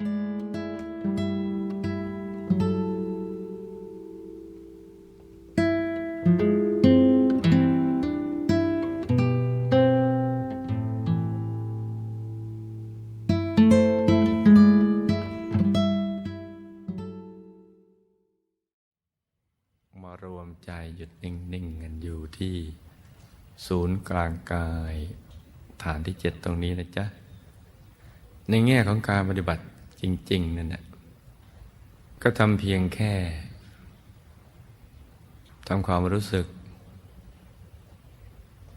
มารวมใจหยุดนิ่งๆกันอยู่ที่ศูนย์กลางกายฐานที่เจ็ดตรงนี้นะจ๊ะ ในแง่ของการปฏิบัติ จริง ๆ นั่นแหละก็ทำเพียงแค่ทำความรู้สึก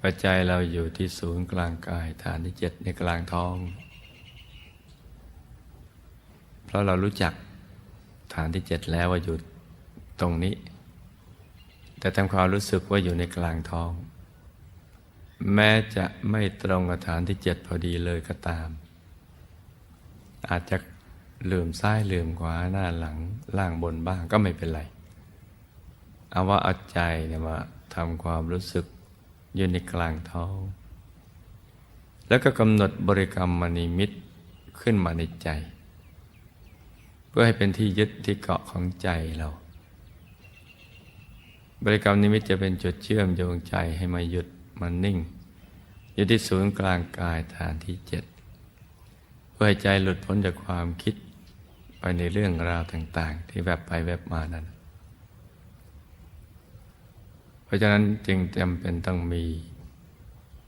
ปัจจัยเราอยู่ที่ศูนย์กลางกายฐานที่เจ็ดในกลางท้อง เพราะเรารู้จักฐานที่เจ็ดแล้วว่าอยู่ตรงนี้ แต่ทำความรู้สึกว่าอยู่ในกลางท้อง แม้จะไม่ตรงกับฐานที่เจ็ดพอดีเลยก็ตาม อาจจะ ลืมซ้ายลืมขวาหน้าหลังล่างบนบ้างก็ไม่เป็นไร เอาว่าเอาใจเนี่ยมาทำความรู้สึกอยู่ในกลางท้องแล้วก็กำหนดบริกรรมมณีมิตรขึ้นมาในใจ เพื่อให้เป็นที่ยึดที่เกาะของใจเรา บริกรรมนิมิตจะเป็นจุดเชื่อมโยงใจให้มาหยุดมันนิ่ง อยู่ที่ศูนย์กลางกายฐานที่เจ็ดเพื่อให้ใจหลุดพ้นจากความคิด ไปในเรื่องราวต่าง ๆ ที่แวบไปแวบมานั้น เพราะฉะนั้นจึงจำเป็นต้องมี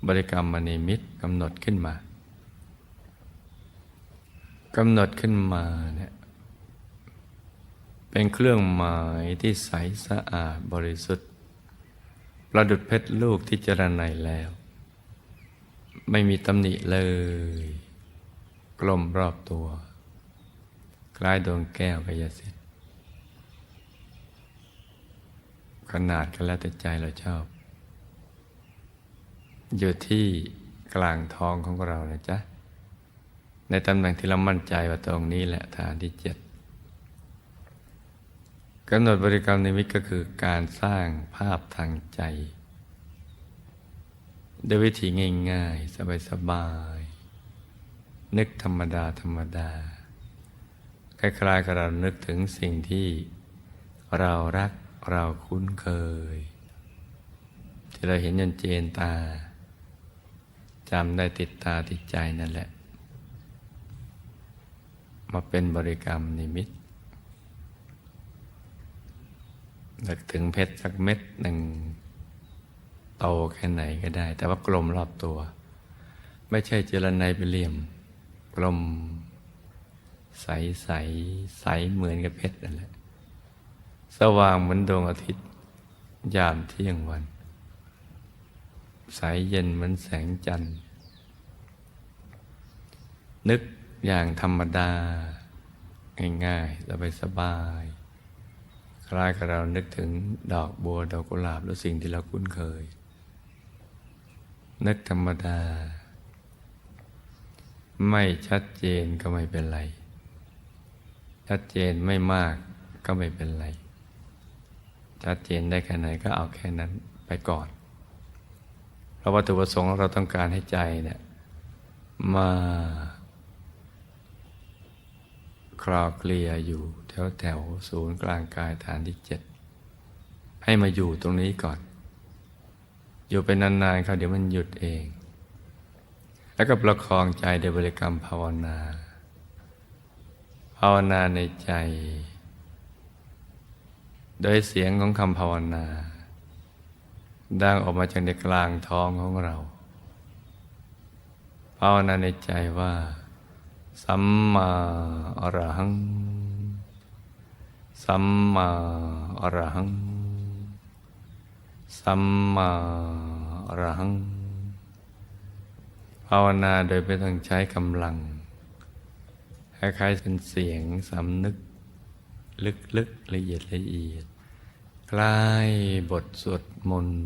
บริกรรมมณีมิตรกำหนดขึ้นมากำหนดขึ้นมาเนี่ยเป็นเครื่องหมายที่ใสสะอาดบริสุทธิ์ ประดุดเพชรลูกที่เจรไนแล้ว ไม่มีตำหนิเลย กลมรอบตัว คล้ายดวงแก้วกายสิทธิ์ขนาดกันแล้วแต่ใจเราชอบ อยู่ที่กลางท้องของเรานะจ๊ะ ในตำแหน่งที่เรามั่นใจว่าตรงนี้แหละฐานที่เจ็ดกำหนดบริกรรมนิมิตก็คือการสร้างภาพทางใจ ด้วยวิธีง่ายๆ สบายๆ นึกธรรมดาธรรมดา คล้ายๆกับเรานึกถึงสิ่งที่เรารักเราคุ้นเคย ที่เราเห็นยันเจนตาจำได้ติดตาติดใจนั่นแหละ มาเป็นบริกรรมนิมิตนึกถึงเพชรสักเม็ดหนึ่งโตแค่ไหนก็ได้ แต่ว่ากลมรอบตัว ไม่ใช่เจรไนไปเหลี่ยม กลม ใสใสใสเหมือนกับเพชรนั่นแหละ สว่างเหมือนดวงอาทิตย์ ยามเที่ยงวัน ใสเย็นเหมือนแสงจันทร์ นึกอย่างธรรมดา ง่ายๆสบายสบายคล้ายกับเรานึกถึงดอกบัวดอกกุหลาบหรือสิ่งที่เราคุ้นเคย นึกธรรมดา ไม่ชัดเจนก็ไม่เป็นไร ชัดเจนไม่มากก็ไม่เป็นไร ชัดเจนได้แค่ไหนก็เอาแค่นั้นไปก่อน เพราะวัตถุประสงค์เราต้องการให้ใจเนี่ยมาคลอเคลียอยู่แถวแถวศูนย์กลางกายฐานที่เจ็ดให้มาอยู่ตรงนี้ก่อน อยู่เป็นานๆครับเดี๋ยวมันหยุดเอง แล้วก็ประคองใจในบริกรรมภาวนา ภาวนาในใจ โดยเสียงของคำภาวนา ดังออกมาจากในกลางท้องของเรา ภาวนาในใจว่า สัมมาอรหัง สัมมาอรหัง สัมมาอรหัง ภาวนาโดยไม่ต้องใช้กำลัง ล้ายๆเป็นเสียงสำนึก ลึกๆละเอียดละเอียดคล้ายบทสวดมนต์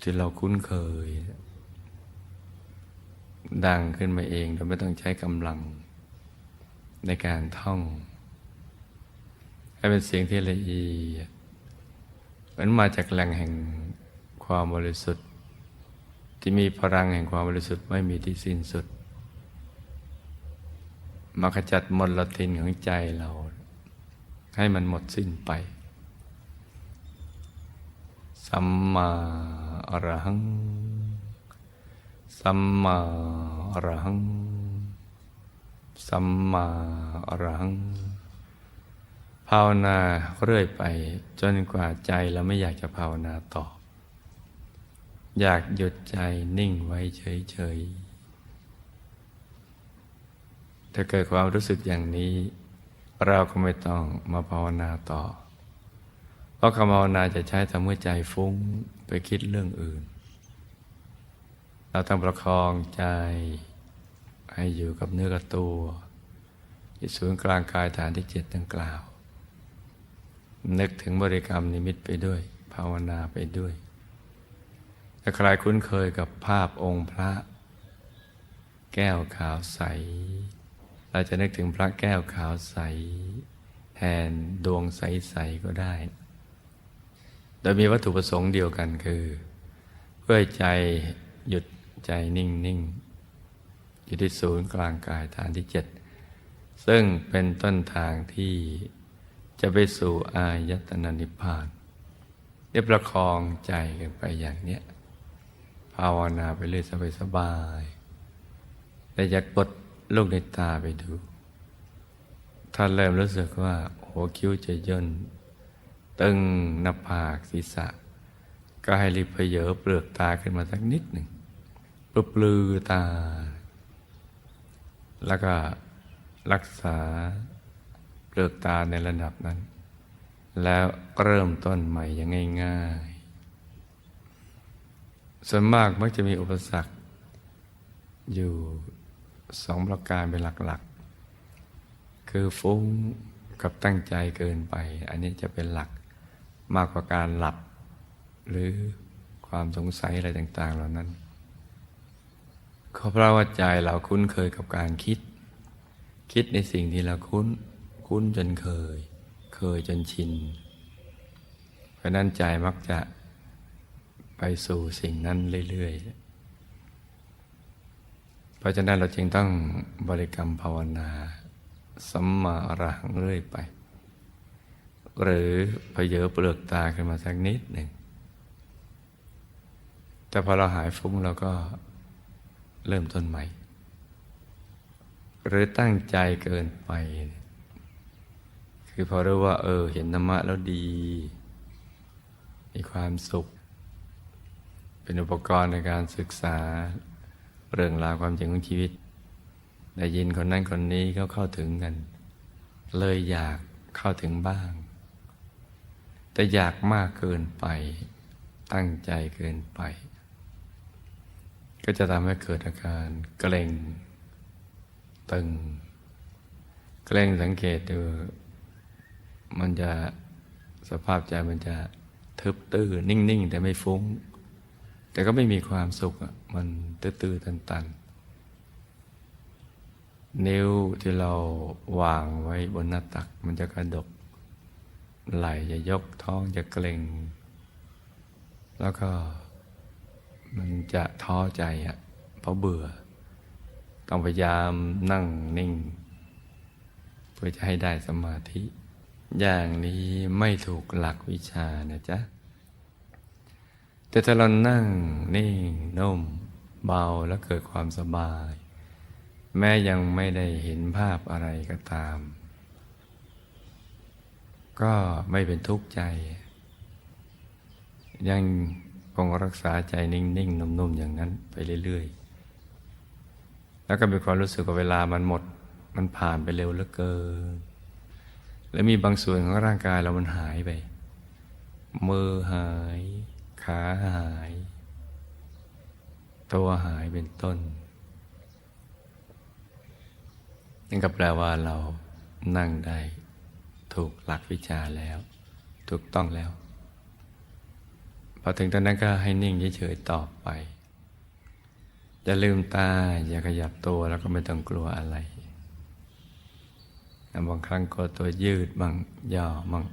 ที่เราคุ้นเคย ดังขึ้นมาเองโดยไม่ต้องใช้กำลังในการท่อง ให้เป็นเสียงที่ละเอียดเหมือนมาจากแหล่งแห่งความบริสุทธิ์ ที่มีพลังแห่งความบริสุทธิ์ไม่มีที่สิ้นสุด มาขจัดมลทินของใจเรา ให้มันหมดสิ้นไป สัมมาอรหัง สัมมาอรหัง สัมมาอรหัง ภาวนาเรื่อยไป จนกว่าใจเราไม่อยากจะภาวนาต่อ อยากหยุดใจนิ่งไว้เฉยๆ ถ้าเกิดความรู้สึกอย่างนี้ เราก็ไม่ต้องมาภาวนาต่อ เพราะคำภาวนาจะใช้ทำเมื่อใจฟุ้งไปคิดเรื่องอื่น เราต้องประคองใจให้อยู่กับเนื้อกับตัวที่ศูนย์กลางกายฐานที่เจ็ดดังกล่าว นึกถึงบริกรรมนิมิตไปด้วย ภาวนาไปด้วยถ้าใครคุ้นเคยกับภาพองค์พระ แก้วขาวใส เราจะนึกถึงพระแก้วขาวใส แทนดวงใส ๆ ก็ได้ โดยมีวัตถุประสงค์เดียวกันคือ เพื่อใจหยุดใจนิ่ง ๆ อยู่ที่ศูนย์กลางกายฐานที่เจ็ดซึ่งเป็นต้นทางที่จะไปสู่อายตนะนิพพานเรียประคองใจกันไปอย่างเนี้ย ภาวนาไปเรื่อยสบายๆแต่อย่ากด ลูกในตาไปดูถ้าเริ่มรู้สึกว่า หัวคิ้วจะย่น ตึงหน้าผากศีรษะ ก็ให้รีบเพเยอเปลือกตาขึ้นมาสักนิดหนึ่งปลือปลือตา แล้วก็รักษาเปลือกตาในระดับนั้น แล้วเริ่มต้นใหม่อย่างง่ายๆส่วนมากมักจะมีอุปสรรคอยู่ สองประการเป็นหลักๆ คือฟุ้งกับตั้งใจเกินไป อันนี้จะเป็นหลักมากกว่าการหลับ หรือความสงสัยอะไรต่าง ๆ เหล่านั้นก็เพราะว่าใจเราคุ้นเคยกับการคิด คิดในสิ่งที่เราคุ้น คุ้นจนเคย เคยจนชิน เพราะนั้นใจมักจะไปสู่สิ่งนั้นเรื่อย ๆ เพราะฉะนั้นเราจึงต้องบริกรรมภาวนาสัมมาอรหังเรื่อยไป หรือพเยอเปลือกตาขึ้นมาสักนิดหนึ่ง แต่พอเราหายฟุ้งเราก็เริ่มต้นใหม่ หรือตั้งใจเกินไป คือพอรู้ว่า เออ เห็นธรรมะแล้วดี มีความสุข เป็นอุปกรณ์ในการศึกษา เรื่องราวความจริงของชีวิต ได้ยินคนนั้นคนนี้เขาเข้าถึงกัน เลยอยากเข้าถึงบ้าง แต่อยากมากเกินไป ตั้งใจเกินไป ก็จะทำให้เกิดอาการเกร็ง ตึง เกร็งสังเกตดู มันจะสภาพใจมันจะทึบตื้อนิ่ง ๆ แต่ไม่ฟุ้ง แต่ก็ไม่มีความสุขมันตื้อๆตันๆ นิ้วที่เราวางไว้บนหน้าตัก มันจะกระดก ไหลจะยกท้องจะเกร็ง แล้วก็มันจะท้อใจอะเพราะเบื่อ ต้องพยายามนั่งนิ่ง เพื่อจะให้ได้สมาธิ อย่างนี้ไม่ถูกหลักวิชานะจ๊ะ แต่ถ้าเรานั่งนิ่งนุ่ม เบาแล้วเกิดความสบาย แม้ยังไม่ได้เห็นภาพอะไรก็ตาม ก็ไม่เป็นทุกข์ใจ ยังคงรักษาใจนิ่งๆนุ่มๆอย่างนั้นไปเรื่อยๆ แล้วก็มีความรู้สึกว่าเวลามันหมด มันผ่านไปเร็วเหลือเกิน และมีบางส่วนของร่างกายเรามันหายไป มือหาย ขาหาย ตัวหายเป็นต้น นั่นก็แปลว่าเรานั่งได้ ถูกหลักวิชาแล้ว ถูกต้องแล้ว พอถึงตอนนั้นก็ให้นิ่งเฉยๆต่อไปอย่าลืมตา อย่าขยับตัวแล้วก็ไม่ต้องกลัวอะไรบางครั้งก็ตัวยืดบ้างย่อบ้าง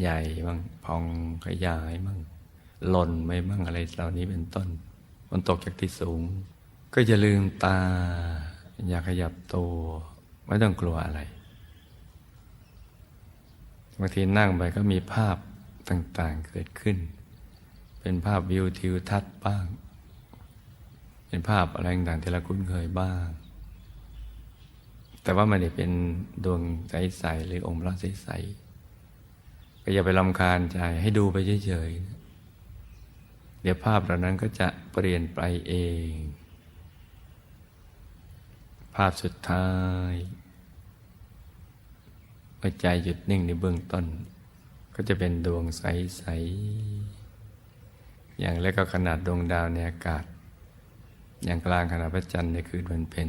ใหญ่บ้างพองขยายบ้างหล่นไม่บ้างอะไรเหล่านี้เป็นต้น มันตกจากที่สูง ก็อย่าลืมตา อยากขยับตัวไม่ต้องกลัวอะไรบางทีนั่งไปก็มีภาพต่างๆเกิดขึ้น เป็นภาพวิวทิวทัศน์บ้าง เป็นภาพอะไรต่างๆที่เราคุ้นเคยบ้าง แต่ว่ามันเป็นดวงใสๆหรือองค์พระใสๆ ก็อย่าไปลำคาญใจให้ดูไปเฉยๆ เดี๋ยวภาพเหล่านั้นก็จะเปลี่ยนไปเอง ภาพสุดท้ายเมื่อใจหยุดนิ่งในเบื้องต้น ก็จะเป็นดวงใส ๆ อย่างเล็กก็ขนาดดวงดาวในอากาศ อย่างกลางขนาดพระจันทร์ในคืนวันเพ็ญ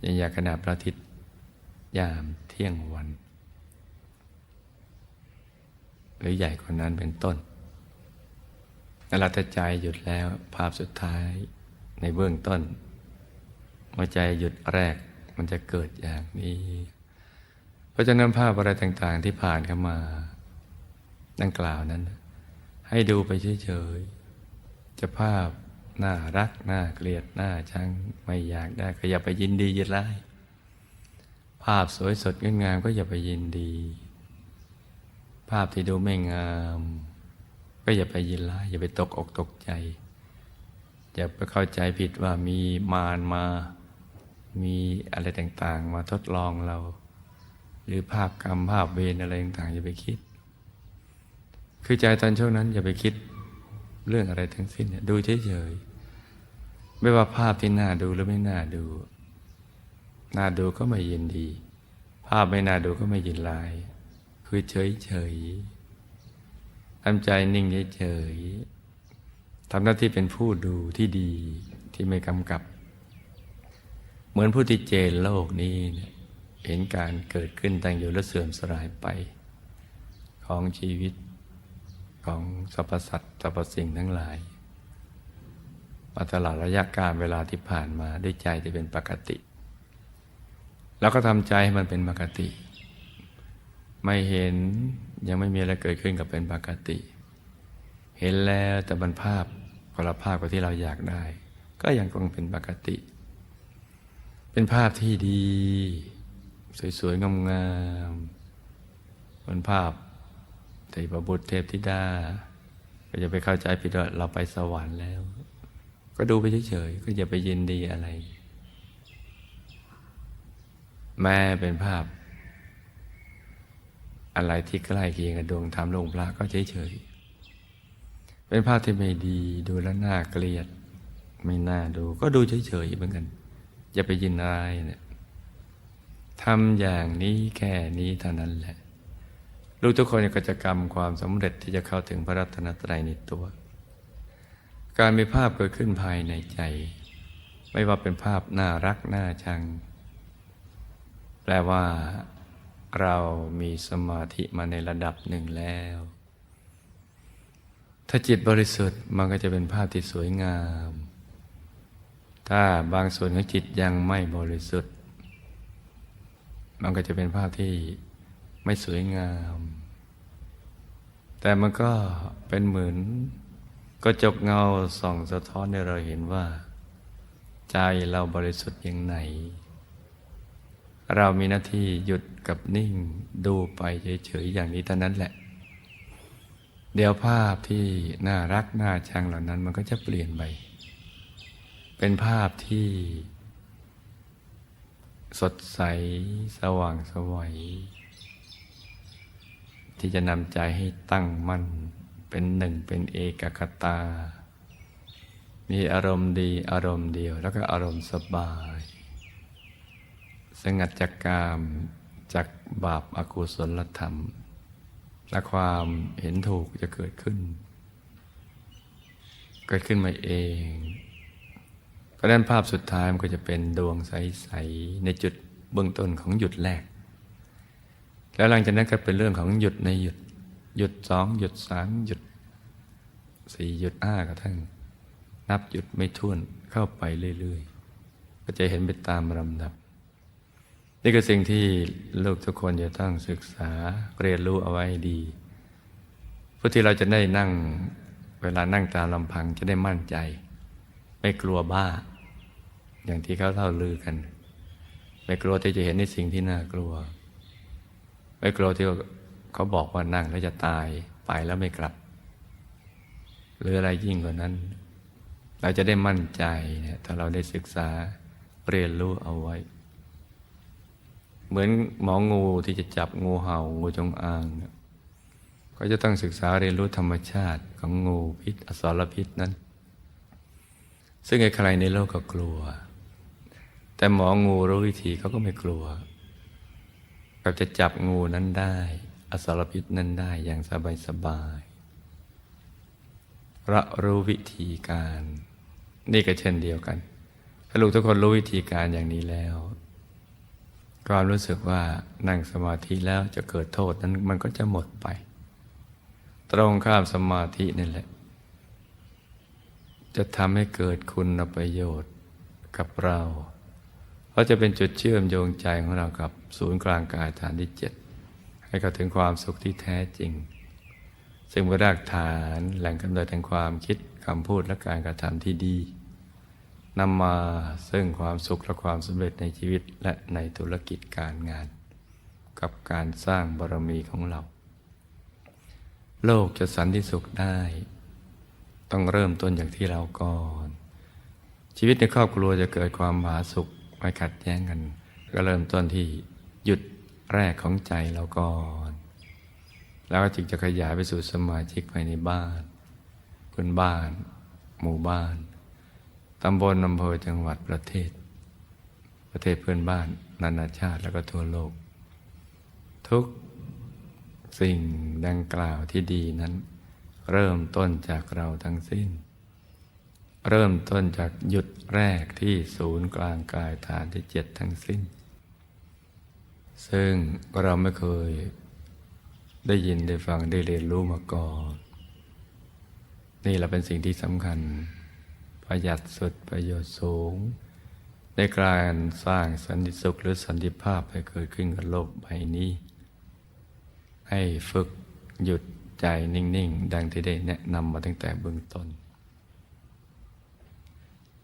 อย่างใหญ่ขนาดพระอาทิตย์ยามเที่ยงวัน หรือใหญ่กว่านั้นเป็นต้นนั่นเราถ้าใจหยุดแล้วภาพสุดท้ายในเบื้องต้นเมื่อใจหยุดแรกมันจะเกิดอย่างนี้ เพราะฉะนั้นภาพอะไรต่างๆที่ผ่านเข้ามาดังกล่าวนั้น ให้ดูไปเฉยๆจะภาพน่ารักน่าเกลียดน่าชังไม่อยากได้ก็อย่าไปยินดียินร้ายภาพสวยสดงดงามก็อย่าไปยินดี ภาพที่ดูไม่งาม ก็อย่าไปยินร้ายอย่าไปตกอกตกใจ อย่าไปเข้าใจผิดว่ามีมารมา มีอะไรต่างๆ มาทดลองเรา หรือภาพกรรมภาพเวรอะไรต่างๆอย่าไปคิด คือใจตอนช่วงนั้น อย่าไปคิดเรื่องอะไรทั้งสิ้นดูเฉยๆไม่ว่าภาพที่น่าดูหรือไม่น่าดูน่าดูก็ไม่ยินดี ภาพไม่น่าดูก็ไม่ยินลาย คือเฉยๆทำใจนิ่งเฉยทำหน้าที่เป็นผู้ดูที่ดีที่ไม่กำกับ เหมือนผู้ที่เจนโลกนี้เนี่ยเห็นการเกิดขึ้นตั้งอยู่และเสื่อมสลายไป ของชีวิตของสรรพสัตว์สรรพสิ่งทั้งหลายมาตลอดระยะการเวลาที่ผ่านมาด้วยใจที่เป็นปกติ แล้วก็ทำใจให้มันเป็นปกติ ไม่เห็นยังไม่มีอะไรเกิดขึ้นกับเป็นปกติ เห็นแล้วแต่มันภาพคนละภาพกับที่เราอยากได้ ก็ยังคงเป็นปกติ เป็นภาพที่ดี สวยๆงามๆเป็นภาพเทพบุตรเทพธิดา ก็จะไปเข้าใจผิดว่าเราไปสวรรค์แล้ว ก็ดูไปเฉยๆก็อย่าไปยินดีอะไร แม่เป็นภาพ อะไรที่ใกล้เคียงกับดวงธรรมลงพระก็เฉยๆ เป็นภาพที่ไม่ดีดูแล้วน่าเกลียด ไม่น่าดู ก็ดูเฉยๆเหมือนกัน อย่าไปยินอะไรเนี่ยทำอย่างนี้แค่นี้เท่านั้นแหละ ลูกทุกคนก็จะกรรมความสำเร็จที่จะเข้าถึงพระรัตนตรัยในตัว การมีภาพเกิดขึ้นภายในใจ ไม่ว่าเป็นภาพน่ารักน่าชัง แปลว่า เรามีสมาธิมาในระดับหนึ่งแล้ว ถ้าจิตบริสุทธิ์มันก็จะเป็นภาพที่สวยงาม ถ้าบางส่วนของจิตยังไม่บริสุทธิ์ มันก็จะเป็นภาพที่ไม่สวยงาม แต่มันก็เป็นเหมือนก็จกเงาส่องสะท้อนให้เราเห็นว่า ใจเราบริสุทธิ์อย่างไหน เรามีหน้าที่หยุดกับนิ่งดูไปเฉยๆอย่างนี้เท่านั้นแหละ เดี๋ยวภาพที่น่ารักน่าชังเหล่านั้นมันก็จะเปลี่ยนไป เป็นภาพที่สดใสสว่างสวัยที่จะนำใจให้ตั้งมั่น เป็นหนึ่งเป็นเอกคตา มีอารมณ์ดีอารมณ์เดียวแล้วก็อารมณ์สบาย งัดจากกามจากบาปอากุศลธรรม และความเห็นถูกจะเกิดขึ้น เกิดขึ้นมาเอง เพราะนั้นภาพสุดท้ายมันก็จะเป็นดวงใส ๆ ในจุดเบื้องต้นของหยุดแรก แล้วหลังจากนั้นก็เป็นเรื่องของหยุดในหยุด หยุดสองหยุดสามหยุดสี่หยุดห้ากระทั่ง นับหยุดไม่ท้วนเข้าไปเรื่อย ๆ ก็จะเห็นไปตามลำดับ นี่คือสิ่งที่ลูกทุกคนจะต้องศึกษาเรียนรู้เอาไว้ดีเพื่อที่เราจะได้นั่งเวลานั่งตามลำพังจะได้มั่นใจ ไม่กลัวบ้า อย่างที่เขาเล่าลือกัน ไม่กลัวที่จะเห็นในสิ่งที่น่ากลัว ไม่กลัวที่เขาบอกว่านั่งแล้วจะตายไปแล้วไม่กลับ หรืออะไรยิ่งกว่านั้น เราจะได้มั่นใจเนี่ยถ้าเราได้ศึกษาเรียนรู้เอาไว้ เหมือนหมองูที่จะจับงูเห่างูจงอางเนี่ยก็จะต้องศึกษาเรียนรู้ธรรมชาติของงูพิษอสรพิษนั้น ซึ่งใครในโลกก็กลัว แต่หมองูรู้วิธีเขาก็ไม่กลัวเขาจะจับงูนั้นได้ อสรพิษนั้นได้อย่างสบายสบายๆระรู้วิธีการ นี่ก็เช่นเดียวกัน ถ้าลูกทุกคนรู้วิธีการอย่างนี้แล้ว ความรู้สึกว่านั่งสมาธิแล้วจะเกิดโทษนั้นมันก็จะหมดไป ตรงข้ามสมาธินี่แหละ จะทำให้เกิดคุณประโยชน์กับเรา เพราะจะเป็นจุดเชื่อมโยงใจของเรากับศูนย์กลางกายฐานที่เจ็ดให้เข้าถึงความสุขที่แท้จริง ซึ่งเป็นรากฐานแหล่งกำเนิดแห่งความคิดคำพูดและการกระทำที่ดี นำมาซึ่งความสุขและความสำเร็จในชีวิตและในธุรกิจการงาน กับการสร้างบารมีของเรา โลกจะสันติสุขได้ ต้องเริ่มต้นอย่างที่เราก่อน ชีวิตในครอบครัวจะเกิดความผาสุขไม่ขัดแย้งกัน ก็เริ่มต้นที่หยุดแรกของใจเราก่อน แล้วจึงจะขยายไปสู่สมาชิกภายในบ้านเพื่อนบ้าน หมู่บ้าน ตำบลอำเภอจังหวัดประเทศ ประเทศเพื่อนบ้าน นานาชาติแล้วก็ทั่วโลก ทุกสิ่งดังกล่าวที่ดีนั้น เริ่มต้นจากเราทั้งสิ้น เริ่มต้นจากหยุดแรกที่ศูนย์กลางกายฐานที่เจ็ดทั้งสิ้น ซึ่งเราไม่เคยได้ยินได้ฟังได้เรียนรู้มาก่อน นี่แหละเป็นสิ่งที่สำคัญ ประหยัดสุดประโยชน์สูงในการสร้างสันติสุขหรือสันติภาพให้เกิดขึ้นกับโลกใบนี้ ให้ฝึกหยุดใจนิ่ง ๆ ดังที่ได้แนะนำมาตั้งแต่เบื้องต้น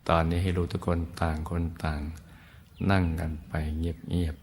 ตอนนี้ให้รู้ทุกคนต่างคนต่าง นั่งกันไปเงียบ